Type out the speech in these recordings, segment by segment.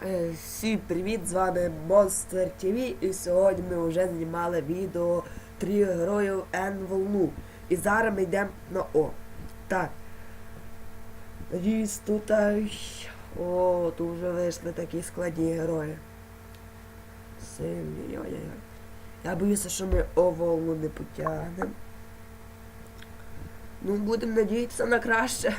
Е, Всім привіт! З вами Monster TV і сьогодні ми вже знімали відео Три героїв N волну. І зараз ми йдемо на О. Так. Надіюсь, тут. О, тут вже вийшли такі складні герої. Сильні, ой-ой-ой. Я боюся, що ми О волну не потягнемо. Ну, будемо надіятися на краще.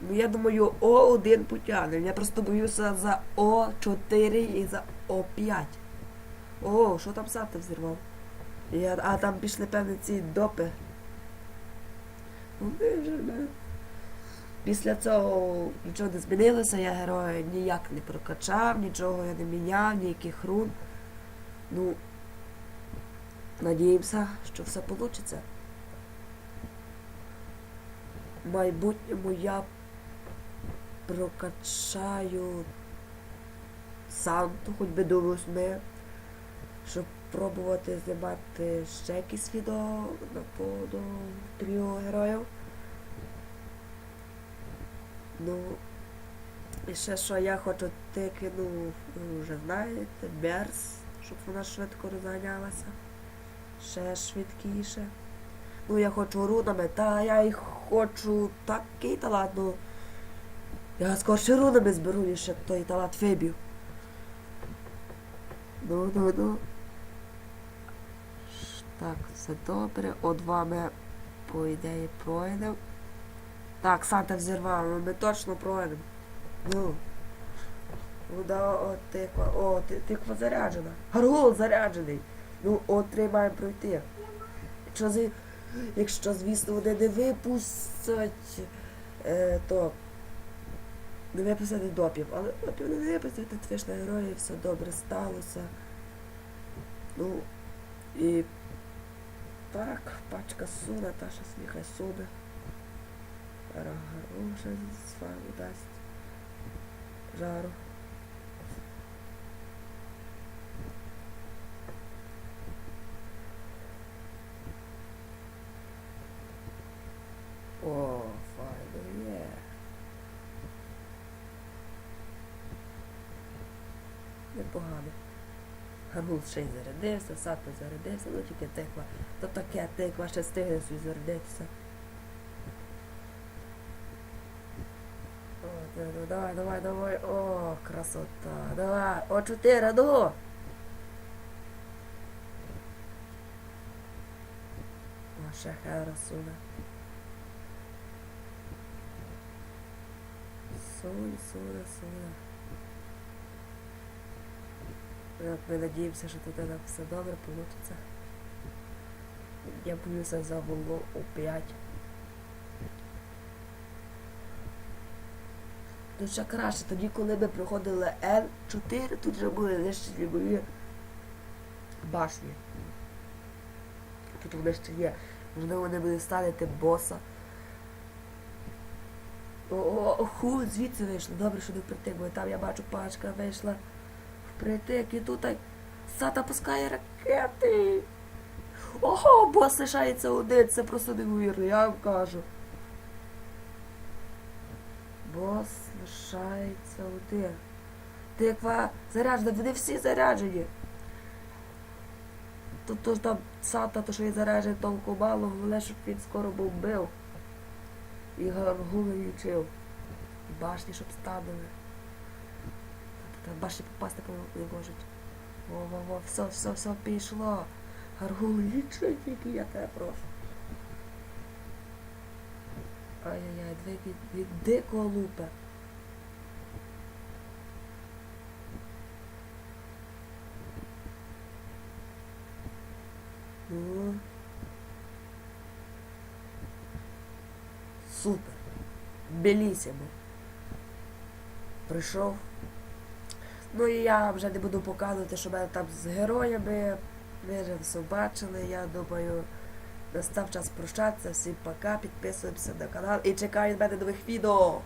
Ну, я думаю, О1 потягне. Я просто боюся за О4 і за О5. О, що там Санта взірвав? Я, а там пішли певні ці допи. Ну, ми вже не. Після цього нічого не змінилося, я героя ніяк не прокачав, нічого я не міняв, ніяких рун. Ну, надіємося, що все вийде. В майбутньому я прокачаю Санту, хоч би до восьми, щоб пробувати знімати ще якісь відео на поводу тріо героїв. Ну, і ще що я хочу тільки, ну, ви вже знаєте, Берс, щоб вона швидко розганялася. Ще швидкіше. Ну, я хочу рунами, та я й хочу такий талант, ну. Я скорше рунами зберу, ніж той талант Фебів. Ну, ну, ну. Так, все добре. От вами, по ідеї, пройдемо. Так, Санта взірвав, ну ми точно пройдемо. Ну. Ну да, о, тиква. О, тиква заряджена. Гаргул заряджений. Ну, от три маємо пройти. Якщо, якщо звісно, вони не випустять, е, то не виписати допів. Але допів не виписати, ти вийшли герої, все добре сталося. Ну, і так, пачка суне, та що сміхай суне. Гару ще з вами дасть. Жару. О, файно є. Непогано. Гаргул ще й зарядився, сапи зарядився, ну тільки тиква. То таке тиква ще стигне собі зарядитися. О, да, давай, давай, давай. О, красота. Давай. О, чотири, ну. О, ще хера суне. Суне, суне, суне. От Ми надіємося, що тут у нас все добре вийде. Я боюся за волну у 5. Тут ще краще, тоді, коли ми проходили N4, тут вже були нижчі лівові башні. Тут вони ще є. Можливо, вони будуть ставити боса. О, ху, звідси вийшло. Добре, що не впритик, бо там я бачу пачка вийшла впритик і тут Сата пускає ракети. Ого, бос лишається один, це просто неймовірно, я вам кажу. Бос лишається один. Тиква заряджена, вони всі заряджені. Тут то ж там Сата, то що він заряджений толку мало, головне, щоб він скоро був бив. І гаргули лічив. Башні, щоб ставили. Та башні попасти по- не. Во-во-во, все, все, все пішло. Гаргули лічить, тільки я тебе прошу. Ай-яй-яй, дві від, дикого лупа. Ну. Супер. Белісімо. Прийшов. Ну і я вже не буду показувати, що в мене там з героями. Ви вже все бачили, я думаю. Настав час прощатися. Всім пока, підписуємося на канал і чекаю від мене нових відео.